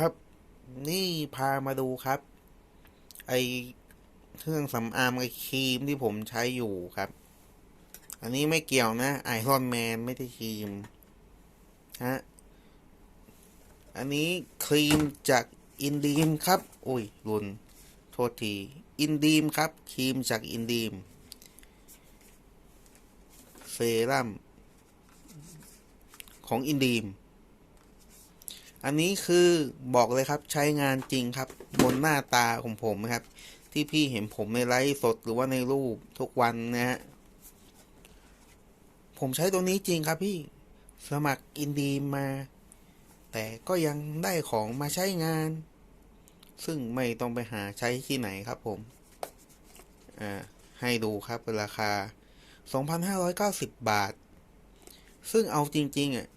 ครับ นี่พามาดูครับ ไอเครื่องสำอางไอครีมที่ผมใช้อยู่ครับ อันนี้ไม่เกี่ยวนะไอรอนแมนไม่ได้ครีมฮะอันนี้ครีมจากอินดีมครับ อุ้ยรุนโทษที อินดีมครับ ครีมจากอินดีมเซรั่มของอินดีม อันนี้คือบอกเลยครับใช้งานจริงครับ บนหน้าตาของผมนะครับ ที่พี่เห็นผมในไลฟ์สดหรือว่าในรูปทุกวันนะฮะผมใช้ตัวนี้จริงครับพี่สมัครอินดีมา แต่ก็ยังได้ของมาใช้งาน ซึ่งไม่ต้องไปหาใช้ที่ไหนครับผมอ่าให้ดูครับราคา 2,590 บาท ซึ่งเอาจริง ๆ อะ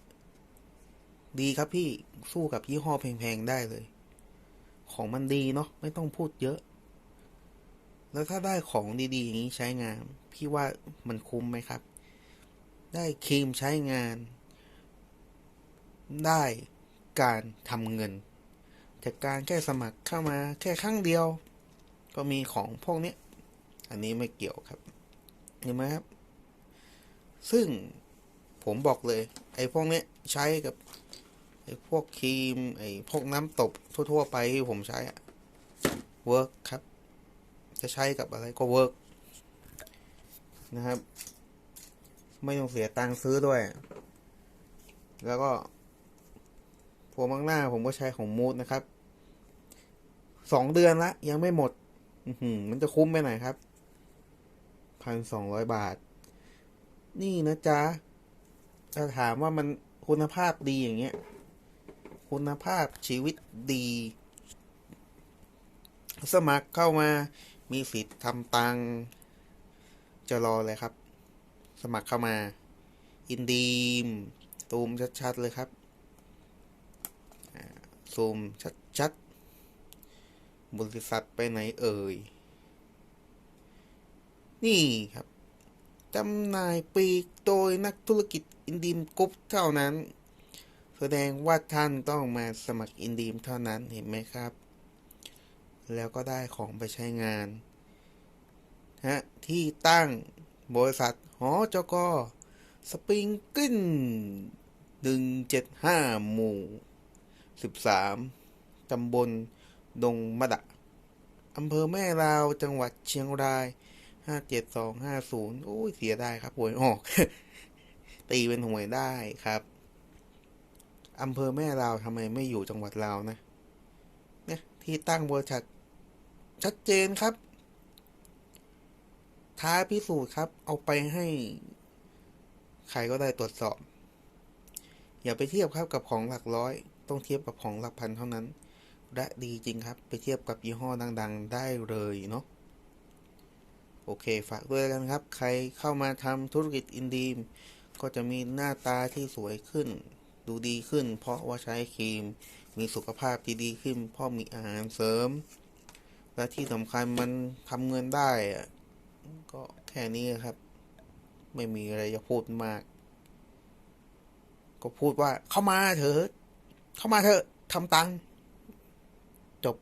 ดีครับพี่สู้กับยี่ห้อแพงๆได้เลย ของมันดีเนาะไม่ต้องพูดเยอะ แล้วถ้าได้ของดีๆอย่างนี้ใช้งาน พี่ว่ามันคุ้มไหมครับ ได้ครีมใช้งาน ได้การทำเงิน จากการแค่สมัครเข้ามาแค่ครั้งเดียว ก็มีของพวกนี้อันนี้ไม่เกี่ยวครับเห็นไหมครับ ซึ่งผมบอกเลย ไอ้พวกนี้ใช้กับ ไอ้พวกครีม ไอ้พวกน้ำตบทั่ว ๆ ไปที่ผมใช้อะเวิร์กครับ จะใช้กับอะไรก็เวิร์กนะครับ ไม่ต้องเสียตังค์ซื้อด้วย แล้วก็พวงมังหน้าผมก็ใช้ของมูดนะครับ สองเดือนละ ยังไม่หมดหืมันจะคุ้มไปไหนครับพันสองร้อยบาท นี่นะจ๊ะถ้าถามว่ามันคุณภาพดีอย่างเงี้ย คุณภาพชีวิตดี สมัครเข้ามามีสิทธิ์ทำตังจะรอเลยครับ สมัครเข้ามา อินดีมซูมชัดๆเลยครับซูมชัดๆบริษัทไปไหนเอ่ย นี่ครับจำหน่ายปีกโดยนักธุรกิจอินดีมกรุ๊ปเท่านั้น แสดงว่าท่านต้องมาสมัครอินดีมเท่านั้นเห็นไหมครับ แล้วก็ได้ของไปใช้งานฮะที่ตั้งบริษัทหอจกสปริงกินหนึ่งเจ็ดห้าหมู่สิบสามตำบล ดงมะดะอำเภอแม่ลาว จังหวัดเชียงรายห้าเจ็ดสองห้าศูนย์โอ้ย เสียได้ครับหวยออก ตีเป็นหวยได้ครับ อำเภอแม่ลาวทำไมไม่อยู่จังหวัดลาวนะ เนี่ยที่ตั้งบริษัทชัดเจนครับ ท้าพิสูจน์ครับ เอาไปให้ ใครก็ได้ตรวจสอบ อย่าไปเทียบครับกับของหลักร้อย ต้องเทียบกับของหลักพันเท่านั้น และดีจริงครับ ไปเทียบกับยี่ห้อดัง ๆ ได้เลยเนาะโอเค ฝากด้วยกันครับ ใครเข้ามาทำธุรกิจอินดีม ก็จะมีหน้าตาที่สวยขึ้น ดูดีขึ้น เพราะว่าใช้ครีม มีสุขภาพที่ดีขึ้น เพราะมีอาหารเสริม และที่สำคัญมันทำเงินได้อะก็แค่นี้ครับ ไม่มีอะไรจะพูดมาก ก็พูดว่าเข้ามาเถอะ เข้ามาเถอะทำตังจบ